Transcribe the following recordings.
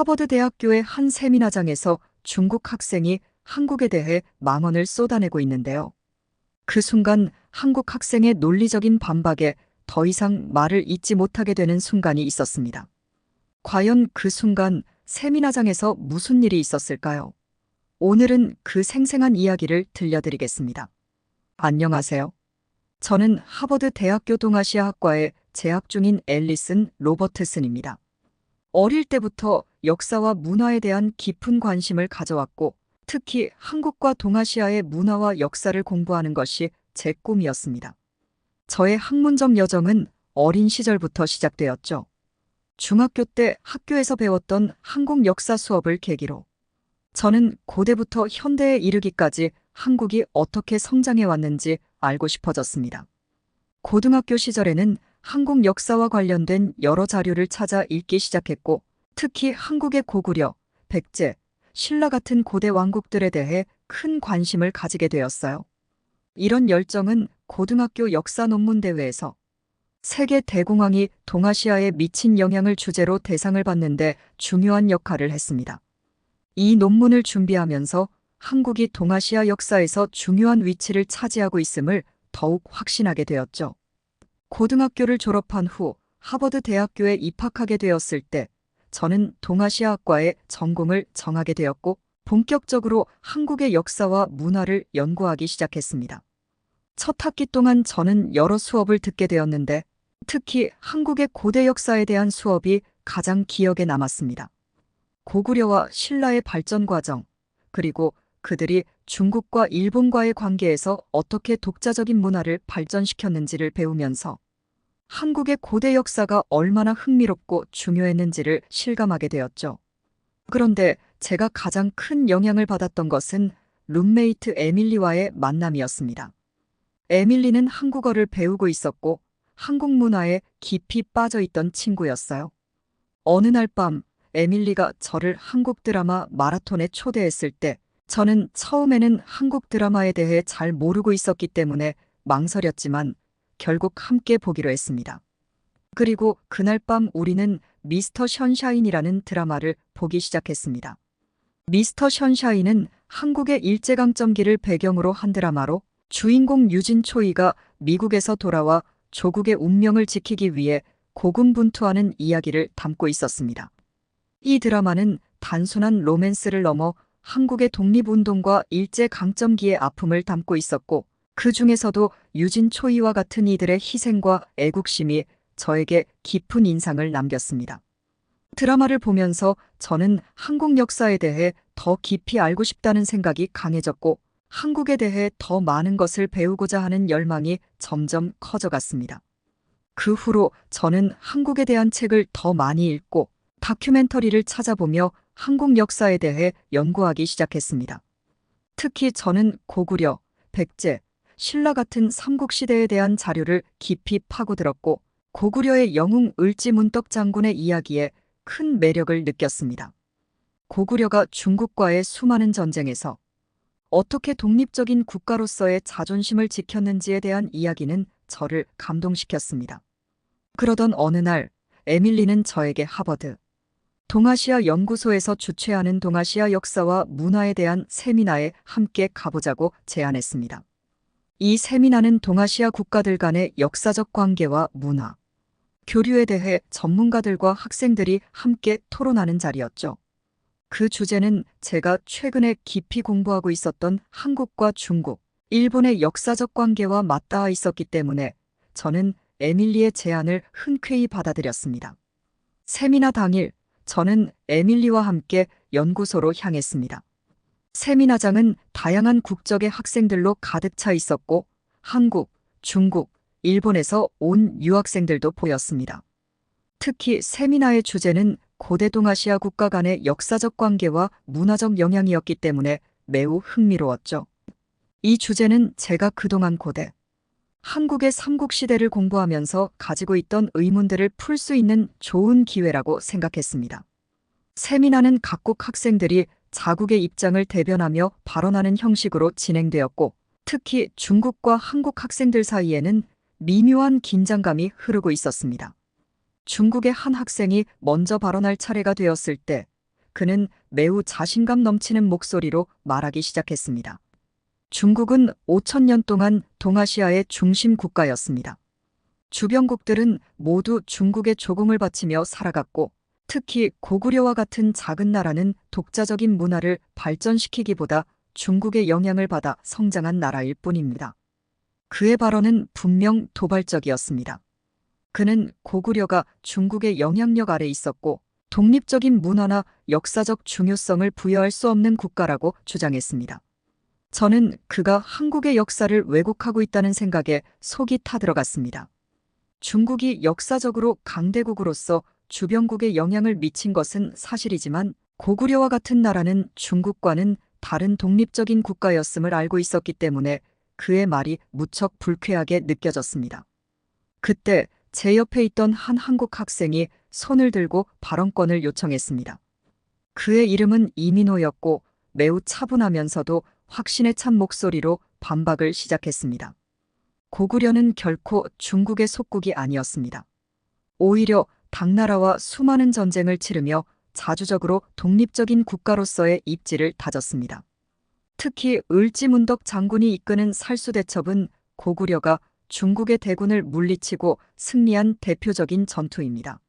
하버드 대학교의 한 세미나장에서 중국 학생이 한국에 대해 망언을 쏟아내고 있는데요. 그 순간 한국 학생의 논리적인 반박에 더 이상 말을 잇지 못하게 되는 순간이 있었습니다. 과연 그 순간 세미나장에서 무슨 일이 있었을까요? 오늘은 그 생생한 이야기를 들려드리겠습니다. 안녕하세요. 저는 하버드 대학교 동아시아 학과에 재학 중인 앨리슨 로버트슨입니다. 어릴 때부터 역사와 문화에 대한 깊은 관심을 가져왔고, 특히 한국과 동아시아의 문화와 역사를 공부하는 것이 제 꿈이었습니다. 저의 학문적 여정은 어린 시절부터 시작되었죠. 중학교 때 학교에서 배웠던 한국 역사 수업을 계기로 저는 고대부터 현대에 이르기까지 한국이 어떻게 성장해 왔는지 알고 싶어졌습니다. 고등학교 시절에는 한국 역사와 관련된 여러 자료를 찾아 읽기 시작했고, 특히 한국의 고구려, 백제, 신라 같은 고대 왕국들에 대해 큰 관심을 가지게 되었어요. 이런 열정은 고등학교 역사 논문 대회에서 세계 대공황이 동아시아에 미친 영향을 주제로 대상을 받는데 중요한 역할을 했습니다. 이 논문을 준비하면서 한국이 동아시아 역사에서 중요한 위치를 차지하고 있음을 더욱 확신하게 되었죠. 고등학교를 졸업한 후 하버드 대학교에 입학하게 되었을 때 저는 동아시아학과에 전공을 정하게 되었고 본격적으로 한국의 역사와 문화를 연구하기 시작했습니다. 첫 학기 동안 저는 여러 수업을 듣게 되었는데 특히 한국의 고대 역사에 대한 수업이 가장 기억에 남았습니다. 고구려와 신라의 발전 과정, 그리고 그들이 중국과 일본과의 관계에서 어떻게 독자적인 문화를 발전시켰는지를 배우면서 한국의 고대 역사가 얼마나 흥미롭고 중요했는지를 실감하게 되었죠. 그런데 제가 가장 큰 영향을 받았던 것은 룸메이트 에밀리와의 만남이었습니다. 에밀리는 한국어를 배우고 있었고 한국 문화에 깊이 빠져 있던 친구였어요. 어느 날 밤 에밀리가 저를 한국 드라마 마라톤에 초대했을 때 저는 처음에는 한국 드라마에 대해 잘 모르고 있었기 때문에 망설였지만 결국 함께 보기로 했습니다. 그리고 그날 밤 우리는 미스터 션샤인이라는 드라마를 보기 시작했습니다. 미스터 션샤인은 한국의 일제강점기를 배경으로 한 드라마로 주인공 유진 초이가 미국에서 돌아와 조국의 운명을 지키기 위해 고군분투하는 이야기를 담고 있었습니다. 이 드라마는 단순한 로맨스를 넘어 한국의 독립운동과 일제강점기의 아픔을 담고 있었고 그 중에서도 유진 초이와 같은 이들의 희생과 애국심이 저에게 깊은 인상을 남겼습니다. 드라마를 보면서 저는 한국 역사에 대해 더 깊이 알고 싶다는 생각이 강해졌고 한국에 대해 더 많은 것을 배우고자 하는 열망이 점점 커져갔습니다. 그 후로 저는 한국에 대한 책을 더 많이 읽고 다큐멘터리를 찾아보며 한국 역사에 대해 연구하기 시작했습니다. 특히 저는 고구려, 백제, 신라 같은 삼국시대에 대한 자료를 깊이 파고들었고 고구려의 영웅 을지문덕 장군의 이야기에 큰 매력을 느꼈습니다. 고구려가 중국과의 수많은 전쟁에서 어떻게 독립적인 국가로서의 자존심을 지켰는지에 대한 이야기는 저를 감동시켰습니다. 그러던 어느 날 에밀리는 저에게 하버드 동아시아 연구소에서 주최하는 동아시아 역사와 문화에 대한 세미나에 함께 가보자고 제안했습니다. 이 세미나는 동아시아 국가들 간의 역사적 관계와 문화, 교류에 대해 전문가들과 학생들이 함께 토론하는 자리였죠. 그 주제는 제가 최근에 깊이 공부하고 있었던 한국과 중국, 일본의 역사적 관계와 맞닿아 있었기 때문에 저는 에밀리의 제안을 흔쾌히 받아들였습니다. 세미나 당일 저는 에밀리와 함께 연구소로 향했습니다. 세미나장은 다양한 국적의 학생들로 가득 차 있었고 한국, 중국, 일본에서 온 유학생들도 보였습니다. 특히 세미나의 주제는 고대 동아시아 국가 간의 역사적 관계와 문화적 영향이었기 때문에 매우 흥미로웠죠. 이 주제는 제가 그동안 고대, 한국의 삼국시대를 공부하면서 가지고 있던 의문들을 풀 수 있는 좋은 기회라고 생각했습니다. 세미나는 각국 학생들이 자국의 입장을 대변하며 발언하는 형식으로 진행되었고, 특히 중국과 한국 학생들 사이에는 미묘한 긴장감이 흐르고 있었습니다. 중국의 한 학생이 먼저 발언할 차례가 되었을 때 그는 매우 자신감 넘치는 목소리로 말하기 시작했습니다. 중국은 5천년 동안 동아시아의 중심 국가였습니다. 주변국들은 모두 중국의 조공을 바치며 살아갔고 특히 고구려와 같은 작은 나라는 독자적인 문화를 발전시키기보다 중국의 영향을 받아 성장한 나라일 뿐입니다. 그의 발언은 분명 도발적이었습니다. 그는 고구려가 중국의 영향력 아래 있었고 독립적인 문화나 역사적 중요성을 부여할 수 없는 국가라고 주장했습니다. 저는 그가 한국의 역사를 왜곡하고 있다는 생각에 속이 타들어갔습니다. 중국이 역사적으로 강대국으로서 주변국에 영향을 미친 것은 사실이지만 고구려와 같은 나라는 중국과는 다른 독립적인 국가였음을 알고 있었기 때문에 그의 말이 무척 불쾌하게 느껴졌습니다. 그때 제 옆에 있던 한 한국 학생이 손을 들고 발언권을 요청했습니다. 그의 이름은 이민호였고 매우 차분하면서도 확신에 찬 목소리로 반박을 시작했습니다. 고구려는 결코 중국의 속국이 아니었습니다. 오히려 당나라와 수많은 전쟁을 치르며 자주적으로 독립적인 국가로서의 입지를 다졌습니다. 특히 을지문덕 장군이 이끄는 살수대첩은 고구려가 중국의 대군을 물리치고 승리한 대표적인 전투입니다.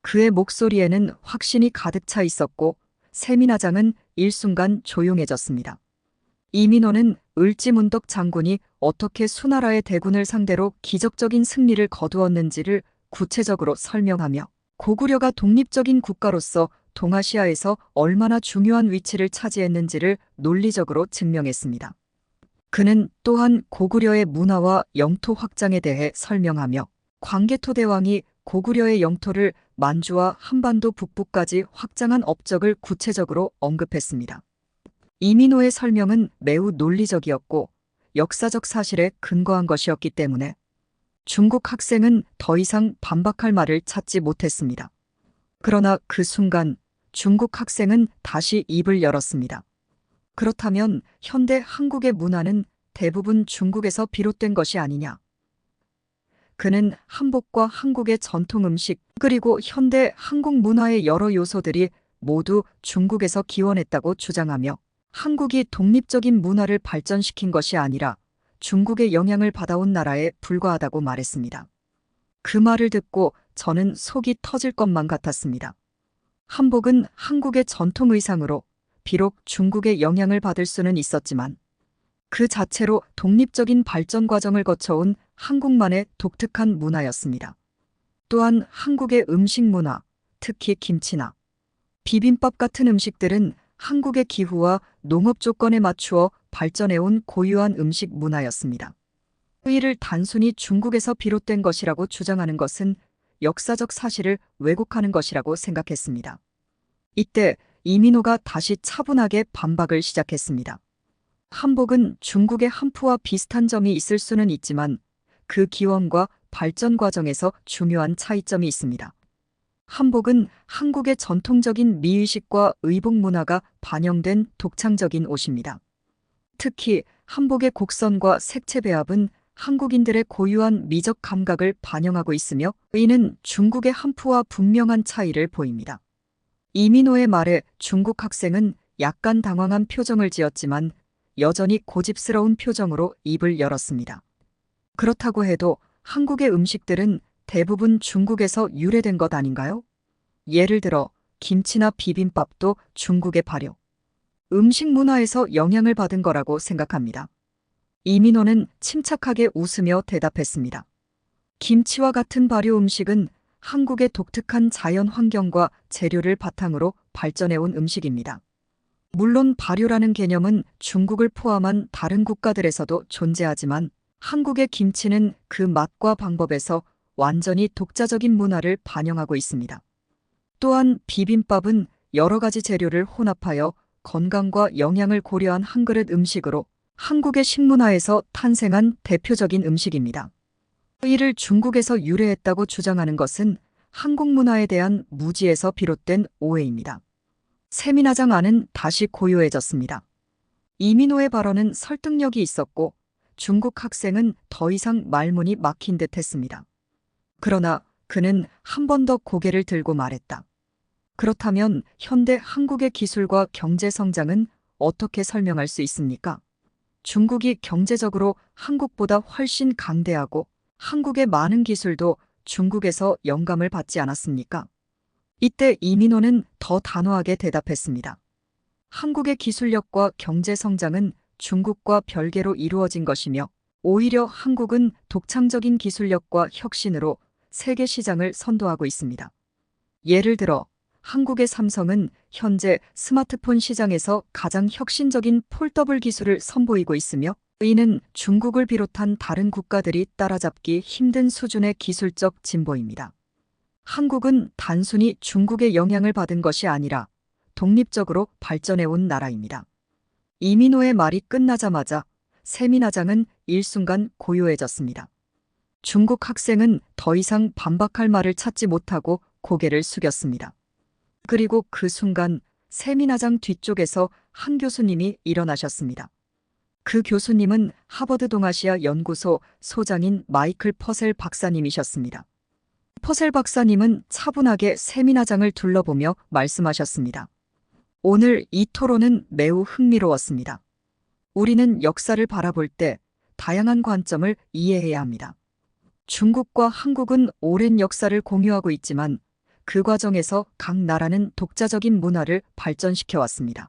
그의 목소리에는 확신이 가득 차 있었고 세민화장은 일순간 조용해졌습니다. 이민호는 을지문덕 장군이 어떻게 수나라의 대군을 상대로 기적적인 승리를 거두었는지를 구체적으로 설명하며 고구려가 독립적인 국가로서 동아시아에서 얼마나 중요한 위치를 차지했는지를 논리적으로 증명했습니다. 그는 또한 고구려의 문화와 영토 확장에 대해 설명하며 광개토 대왕이 고구려의 영토를 만주와 한반도 북부까지 확장한 업적을 구체적으로 언급했습니다. 이민호의 설명은 매우 논리적이었고 역사적 사실에 근거한 것이었기 때문에 중국 학생은 더 이상 반박할 말을 찾지 못했습니다. 그러나 그 순간 중국 학생은 다시 입을 열었습니다. 그렇다면 현대 한국의 문화는 대부분 중국에서 비롯된 것이 아니냐. 그는 한복과 한국의 전통 음식 그리고 현대 한국 문화의 여러 요소들이 모두 중국에서 기원했다고 주장하며 한국이 독립적인 문화를 발전시킨 것이 아니라 중국의 영향을 받아온 나라에 불과하다고 말했습니다. 그 말을 듣고 저는 속이 터질 것만 같았습니다. 한복은 한국의 전통 의상으로 비록 중국의 영향을 받을 수는 있었지만 그 자체로 독립적인 발전 과정을 거쳐온 한국만의 독특한 문화였습니다. 또한 한국의 음식 문화, 특히 김치나 비빔밥 같은 음식들은 한국의 기후와 농업 조건에 맞추어 발전해온 고유한 음식 문화였습니다. 이를 단순히 중국에서 비롯된 것이라고 주장하는 것은 역사적 사실을 왜곡하는 것이라고 생각했습니다. 이때 이민호가 다시 차분하게 반박을 시작했습니다. 한복은 중국의 한푸와 비슷한 점이 있을 수는 있지만 그 기원과 발전 과정에서 중요한 차이점이 있습니다. 한복은 한국의 전통적인 미의식과 의복 문화가 반영된 독창적인 옷입니다. 특히 한복의 곡선과 색채 배합은 한국인들의 고유한 미적 감각을 반영하고 있으며 이는 중국의 한푸와 분명한 차이를 보입니다. 이민호의 말에 중국 학생은 약간 당황한 표정을 지었지만 여전히 고집스러운 표정으로 입을 열었습니다. 그렇다고 해도 한국의 음식들은 대부분 중국에서 유래된 것 아닌가요? 예를 들어 김치나 비빔밥도 중국의 발효. 음식 문화에서 영향을 받은 거라고 생각합니다. 이민호는 침착하게 웃으며 대답했습니다. 김치와 같은 발효 음식은 한국의 독특한 자연 환경과 재료를 바탕으로 발전해온 음식입니다. 물론 발효라는 개념은 중국을 포함한 다른 국가들에서도 존재하지만 한국의 김치는 그 맛과 방법에서 완전히 독자적인 문화를 반영하고 있습니다. 또한 비빔밥은 여러 가지 재료를 혼합하여 건강과 영양을 고려한 한 그릇 음식으로 한국의 식문화에서 탄생한 대표적인 음식입니다. 이를 중국에서 유래했다고 주장하는 것은 한국 문화에 대한 무지에서 비롯된 오해입니다. 세민화장 안은 다시 고요해졌습니다. 이민호의 발언은 설득력이 있었고 중국 학생은 더 이상 말문이 막힌 듯 했습니다. 그러나 그는 한 번 더 고개를 들고 말했다. 그렇다면 현대 한국의 기술과 경제 성장은 어떻게 설명할 수 있습니까? 중국이 경제적으로 한국보다 훨씬 강대하고 한국의 많은 기술도 중국에서 영감을 받지 않았습니까? 이때 이민호는 더 단호하게 대답했습니다. 한국의 기술력과 경제 성장은 중국과 별개로 이루어진 것이며 오히려 한국은 독창적인 기술력과 혁신으로 세계 시장을 선도하고 있습니다. 예를 들어 한국의 삼성은 현재 스마트폰 시장에서 가장 혁신적인 폴더블 기술을 선보이고 있으며 이는 중국을 비롯한 다른 국가들이 따라잡기 힘든 수준의 기술적 진보입니다. 한국은 단순히 중국의 영향을 받은 것이 아니라 독립적으로 발전해온 나라입니다. 이민호의 말이 끝나자마자 세미나장은 일순간 고요해졌습니다. 중국 학생은 더 이상 반박할 말을 찾지 못하고 고개를 숙였습니다. 그리고 그 순간 세미나장 뒤쪽에서 한 교수님이 일어나셨습니다. 그 교수님은 하버드 동아시아 연구소 소장인 마이클 퍼셀 박사님이셨습니다. 퍼셀 박사님은 차분하게 세미나장을 둘러보며 말씀하셨습니다. 오늘 이 토론은 매우 흥미로웠습니다. 우리는 역사를 바라볼 때 다양한 관점을 이해해야 합니다. 중국과 한국은 오랜 역사를 공유하고 있지만 그 과정에서 각 나라는 독자적인 문화를 발전시켜 왔습니다.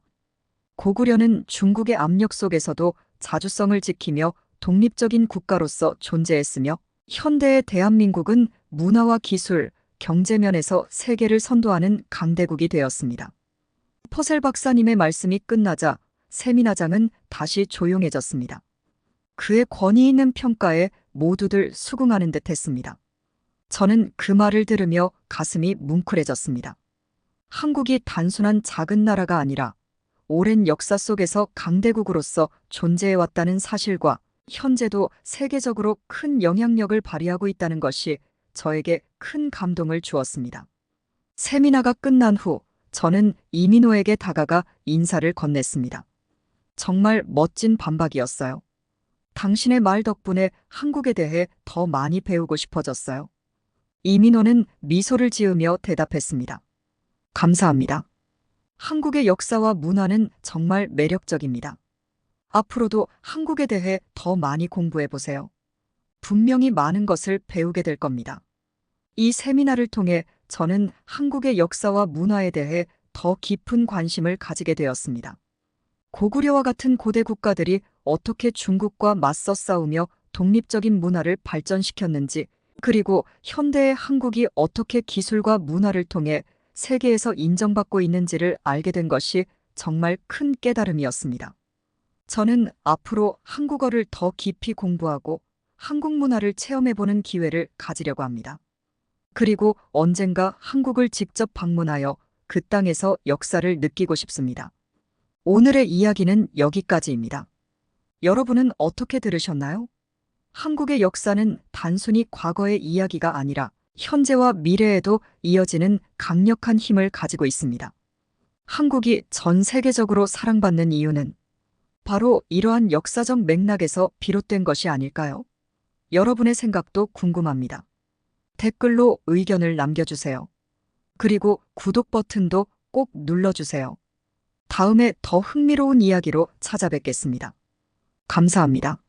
고구려는 중국의 압력 속에서도 자주성을 지키며 독립적인 국가로서 존재했으며 현대의 대한민국은 문화와 기술, 경제면에서 세계를 선도하는 강대국이 되었습니다. 퍼셀 박사님의 말씀이 끝나자 세미나장은 다시 조용해졌습니다. 그의 권위 있는 평가에 모두들 수긍하는 듯 했습니다. 저는 그 말을 들으며 가슴이 뭉클해졌습니다. 한국이 단순한 작은 나라가 아니라 오랜 역사 속에서 강대국으로서 존재해왔다는 사실과 현재도 세계적으로 큰 영향력을 발휘하고 있다는 것이 저에게 큰 감동을 주었습니다. 세미나가 끝난 후 저는 이민호에게 다가가 인사를 건넸습니다. 정말 멋진 반박이었어요. 당신의 말 덕분에 한국에 대해 더 많이 배우고 싶어졌어요. 이민호는 미소를 지으며 대답했습니다. 감사합니다. 한국의 역사와 문화는 정말 매력적입니다. 앞으로도 한국에 대해 더 많이 공부해 보세요. 분명히 많은 것을 배우게 될 겁니다. 이 세미나를 통해 저는 한국의 역사와 문화에 대해 더 깊은 관심을 가지게 되었습니다. 고구려와 같은 고대 국가들이 어떻게 중국과 맞서 싸우며 독립적인 문화를 발전시켰는지, 그리고 현대의 한국이 어떻게 기술과 문화를 통해 세계에서 인정받고 있는지를 알게 된 것이 정말 큰 깨달음이었습니다. 저는 앞으로 한국어를 더 깊이 공부하고 한국 문화를 체험해보는 기회를 가지려고 합니다. 그리고 언젠가 한국을 직접 방문하여 그 땅에서 역사를 느끼고 싶습니다. 오늘의 이야기는 여기까지입니다. 여러분은 어떻게 들으셨나요? 한국의 역사는 단순히 과거의 이야기가 아니라 현재와 미래에도 이어지는 강력한 힘을 가지고 있습니다. 한국이 전 세계적으로 사랑받는 이유는 바로 이러한 역사적 맥락에서 비롯된 것이 아닐까요? 여러분의 생각도 궁금합니다. 댓글로 의견을 남겨주세요. 그리고 구독 버튼도 꼭 눌러주세요. 다음에 더 흥미로운 이야기로 찾아뵙겠습니다. 감사합니다.